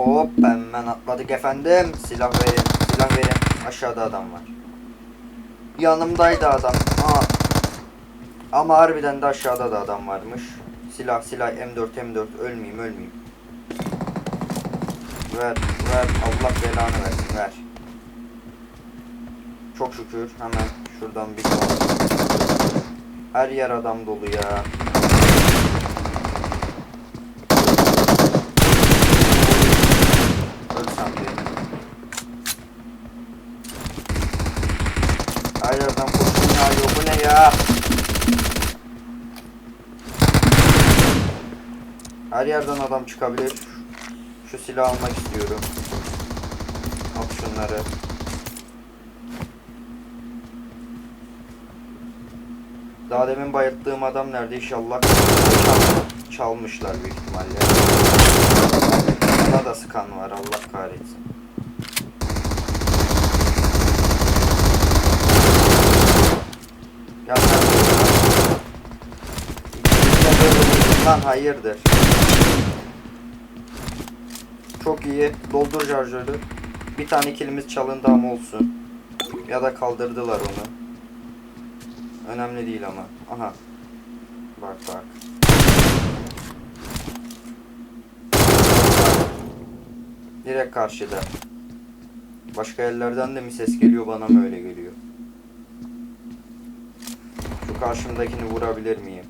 Hop hemen atladık efendim. Silah verin. Silah verin. Aşağıda adam var. Yanımdaydı adam. Aa. Ama harbiden de aşağıda da adam varmış. Silah silah M4 M4 ölmeyeyim ölmeyeyim. Ver ver Allah belanı versin ver. Çok şükür hemen şuradan bir Her yer adam dolu ya. Ölsem diye. Her yerden kurşun yağıyor bu ne ya? Her yerden adam çıkabilir. Şu silah almak istiyorum. Al şunları. Daha demin bayılttığım adam nerede inşallah çal- çalmışlar büyük ihtimalle. Buna da sıkan var Allah kahretsin. Gel sen de buraya. İkimiz de böyle- Lan hayırdır. Çok iyi. Doldur şarjörü. Bir tane kilimiz çalındı ama olsun. Ya da kaldırdılar onu. Önemli değil ama. Aha. Bak bak. Direkt karşıda. Başka yerlerden de mi ses geliyor bana mı öyle geliyor? Şu karşımdakini vurabilir miyim?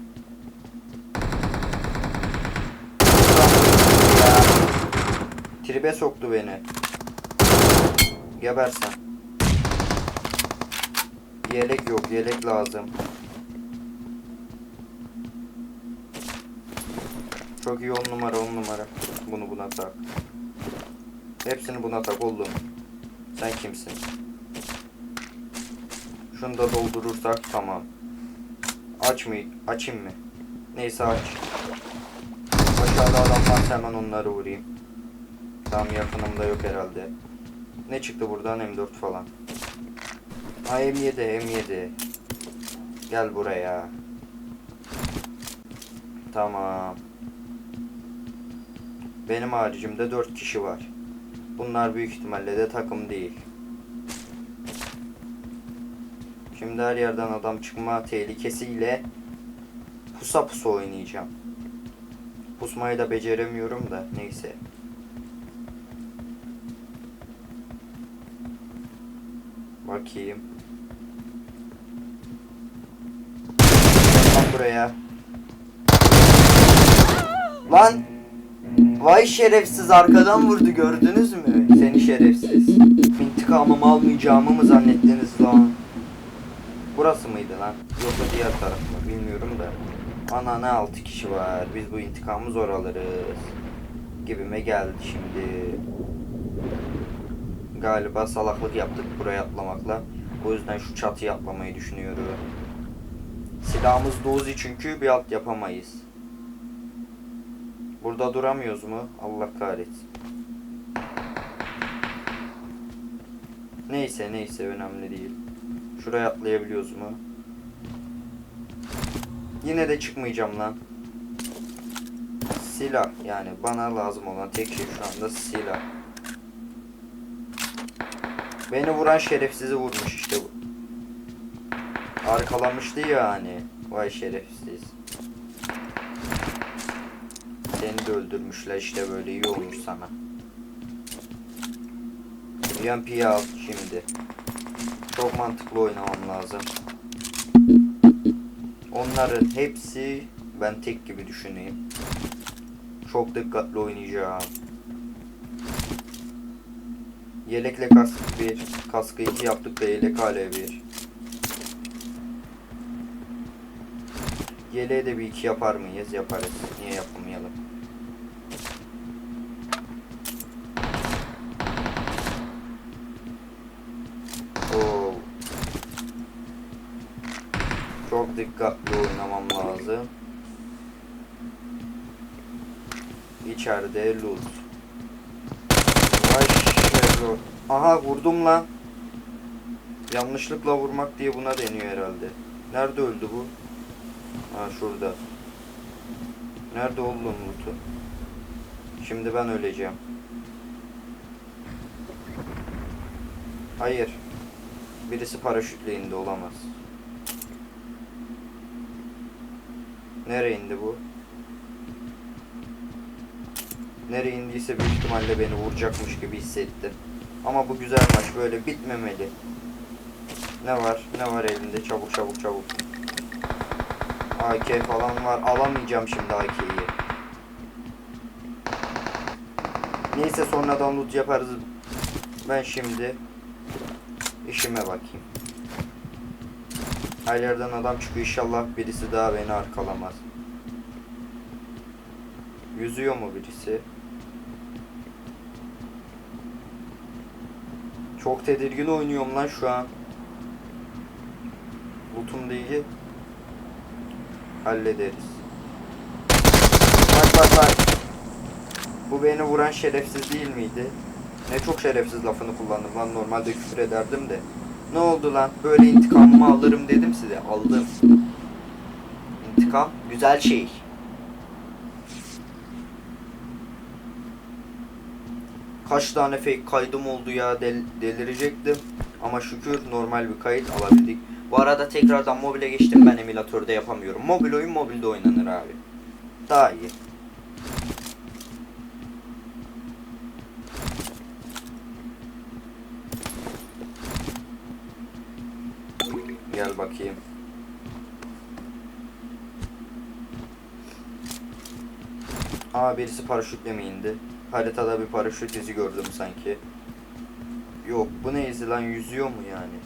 Ya. Tribe soktu beni. Gebersen. Yelek yok, yelek lazım. Çok iyi on numara, on numara. Bunu buna tak. Hepsini buna tak oğlum. Sen kimsin? Şunu da doldurursak tamam. Aç mı? Açayım mı? Neyse aç. Aşağıda adam varsa hemen onları vurayım. Tam yakınımda yok herhalde. Ne çıktı buradan M4 falan. Ha M7 M7. Gel buraya. Tamam. Benim haricimde 4 kişi var. Bunlar büyük ihtimalle de takım değil. Şimdi her yerden adam çıkma tehlikesiyle pusa pusa oynayacağım. Pusmayı da beceremiyorum da neyse. Bakayım. Lan buraya. Lan! Vay şerefsiz arkadan vurdu gördünüz mü? Seni şerefsiz. İntikamımı almayacağımı mı zannettiniz lan? Burası mıydı lan? Yoksa diğer taraf mı? Bilmiyorum da. Ana ne altı kişi var. Biz bu intikamı zor alırız. Gibime geldi şimdi. Galiba salaklık yaptık buraya atlamakla. O yüzden şu çatıyı atlamayı düşünüyorum. Silahımız dozi çünkü bir alt yapamayız. Burada duramıyoruz mu? Allah kahretsin. Neyse neyse önemli değil. Şuraya atlayabiliyoruz mu? Yine de çıkmayacağım lan. Silah yani bana lazım olan tek şey şu anda silah. Beni vuran şerefsizi vurmuş işte bu. Arkalamıştı ya hani. Vay şerefsiz. Seni de öldürmüşler işte böyle iyi olmuş sana. UMP'yi al şimdi. Çok mantıklı oynamam lazım. Onların hepsi ben tek gibi düşüneyim. Çok dikkatli oynayacağım. Yelekle kask 1, kaskı 2 yaptık da yelek hala 1. Yeleğe de bir iki yapar mıyız? Yaparız. Niye yapamayalım? Oo. Çok dikkatli oynamam lazım. İçeride loot. Vay bu. Aha vurdum lan. Yanlışlıkla vurmak diye buna deniyor herhalde. Nerede öldü bu? Ha şurada. Nerede oğlum Lutu? Şimdi ben öleceğim. Hayır. Birisi paraşütle indi olamaz. Nereye indi bu? Nereye indiyse büyük ihtimalle beni vuracakmış gibi hissettim. Ama bu güzel maç böyle bitmemeli. Ne var? Ne var elinde? Çabuk çabuk çabuk. AK falan var. Alamayacağım şimdi AK'yi. Neyse sonradan loot yaparız. Ben şimdi işime bakayım. Her yerden adam çıkıyor inşallah birisi daha beni arkalamaz. Yüzüyor mu birisi? Çok tedirgin oynuyorum lan şu an. Lootum değil. Hallederiz. Bak bak bak. Bu beni vuran şerefsiz değil miydi? Ne çok şerefsiz lafını kullandım lan normalde küfür ederdim de. Ne oldu lan? Böyle intikamımı alırım dedim size. Aldım. İntikam güzel şey. Kaç tane fake kaydım oldu ya del delirecektim. Ama şükür normal bir kayıt alabildik. Bu arada tekrardan mobile geçtim ben emülatörde yapamıyorum. Mobil oyun mobilde oynanır abi. Daha iyi. Gel bakayım. Aa birisi paraşütle mi indi? Haritada bir paraşüt izi gördüm sanki. Yok bu ne izi lan yüzüyor mu yani?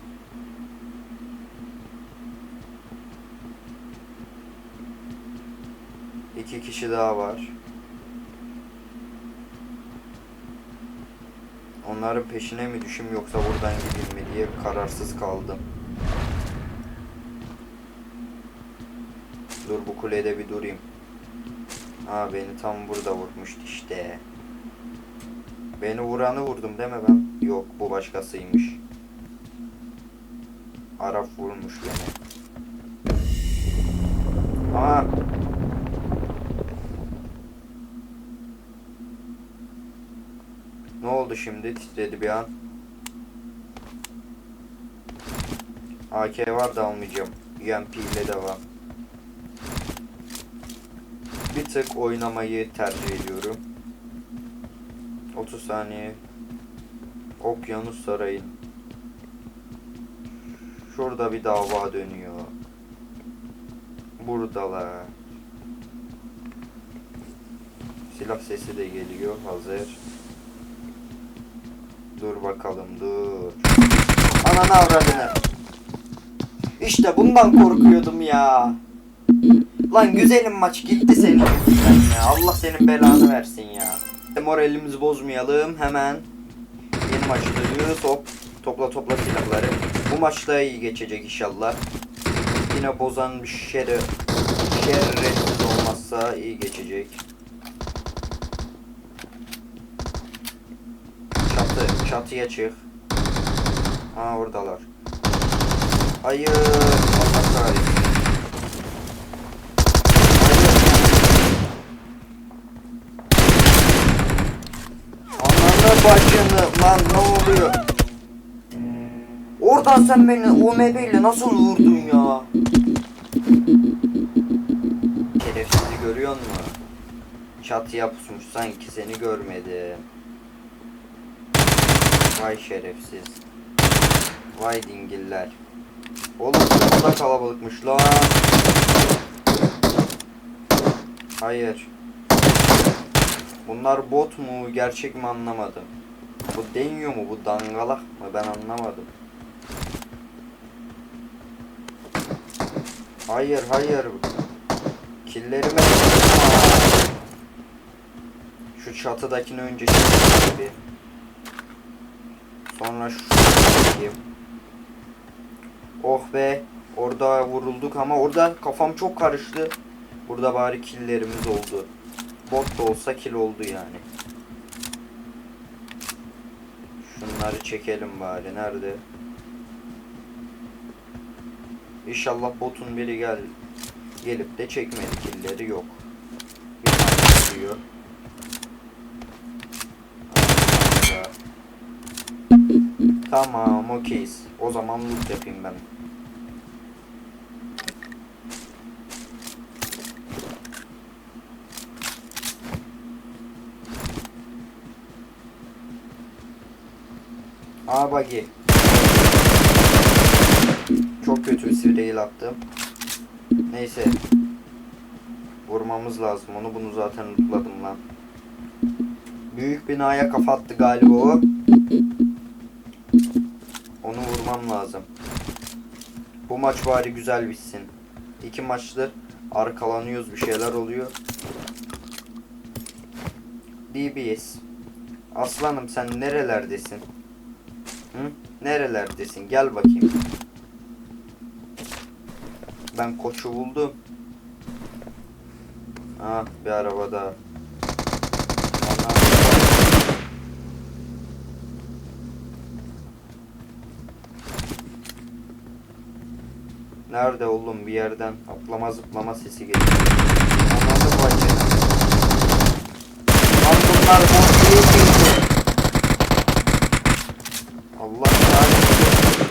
İki kişi daha var. Onların peşine mi düşüm yoksa buradan gideyim mi diye kararsız kaldım. Dur bu kulede bir durayım. Aa beni tam burada vurmuştu işte. Beni vuranı vurdum deme ben. Yok bu başkasıymış. Arap vurmuş beni. Aa. Ne oldu şimdi? Titredi bir an. AK var da almayacağım. UMP ile devam. Bir tık oynamayı tercih ediyorum. 30 saniye. Okyanus Sarayı. Şurada bir dava dönüyor. Buradalar. Silah sesi de geliyor. Hazır. Dur bakalım dur. Ananı avradını. İşte bundan korkuyordum ya. Lan güzelim maç gitti senin. Allah senin belanı versin ya. Moralimizi bozmayalım hemen. Yeni maçı dönüyoruz. Hop. Topla topla silahları. Bu maç da iyi geçecek inşallah. Yine bozan bir şere şerefsiz olmazsa iyi geçecek. Çatı, çatıya çık. Aa oradalar. Hayır. Allah kahretsin. Bacını lan ne oluyor? Oradan sen beni UMP ile nasıl vurdun ya? Şerefsizi görüyor musun? Çatıya pusmuş sanki seni görmedi. Vay şerefsiz. Vay dingiller. Oğlum bu da kalabalıkmış lan. Hayır. Bunlar bot mu gerçek mi anlamadım. Bu deniyor mu bu dangalak mı ben anlamadım. Hayır hayır. Killerime Şu çatıdakini önce çekeyim. Sonra şu. Oh be. Orada vurulduk ama orada kafam çok karıştı. Burada bari killerimiz oldu. Bot da olsa kill oldu yani. Şunları çekelim bari. Nerede? İnşallah botun biri gel gelip de çekmedi killleri yok. Bir tane diyor. Tamam okeyiz. O zaman loot yapayım ben. Aa buggy. Çok kötü bir sivriyle attım. Neyse. Vurmamız lazım. Onu bunu zaten lootladım lan. Büyük binaya kafa attı galiba o. Onu vurmam lazım. Bu maç bari güzel bitsin. İki maçtır arkalanıyoruz bir şeyler oluyor. DBS. Aslanım sen nerelerdesin? Hı? Nerelerdesin? Gel bakayım. Ben koçu buldum. Ah bir araba daha. Nerede oğlum bir yerden atlama zıplama sesi geliyor. Anladım bacı. Lan bunlar boş? Allah kahretsin.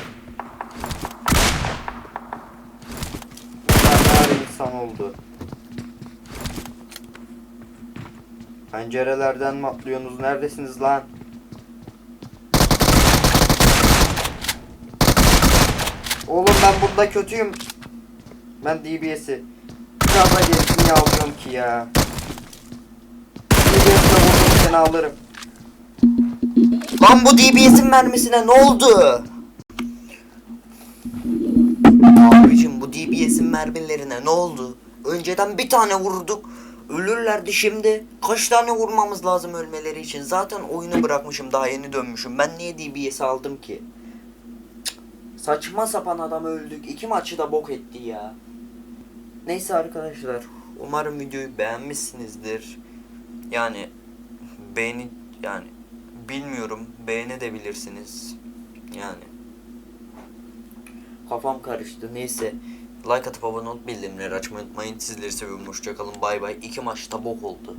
İnsan oldu? Pencerelerden mi atlıyorsunuz? Neredesiniz lan? Oğlum ben burada kötüyüm. Ben DBS'i. Biraz da gerisini alıyorum ki ya. DBS'le vurdum seni alırım. Lan bu DBS'in mermisine ne oldu? Abicim bu DBS'in mermilerine ne oldu? Önceden bir tane vurduk. Ölürlerdi şimdi. Kaç tane vurmamız lazım ölmeleri için? Zaten oyunu bırakmışım daha yeni dönmüşüm. Ben niye DBS aldım ki? Saçma sapan adam öldük. İki maçı da bok etti ya. Neyse arkadaşlar. Umarım videoyu beğenmişsinizdir. Yani beğeni yani bilmiyorum beğenebilirsiniz. Yani kafam karıştı. Neyse. Like atıp abone olup bildirimleri açmayı unutmayın. Sizleri seviyorum. Hoşçakalın. Bay bay. İki maçta bok oldu.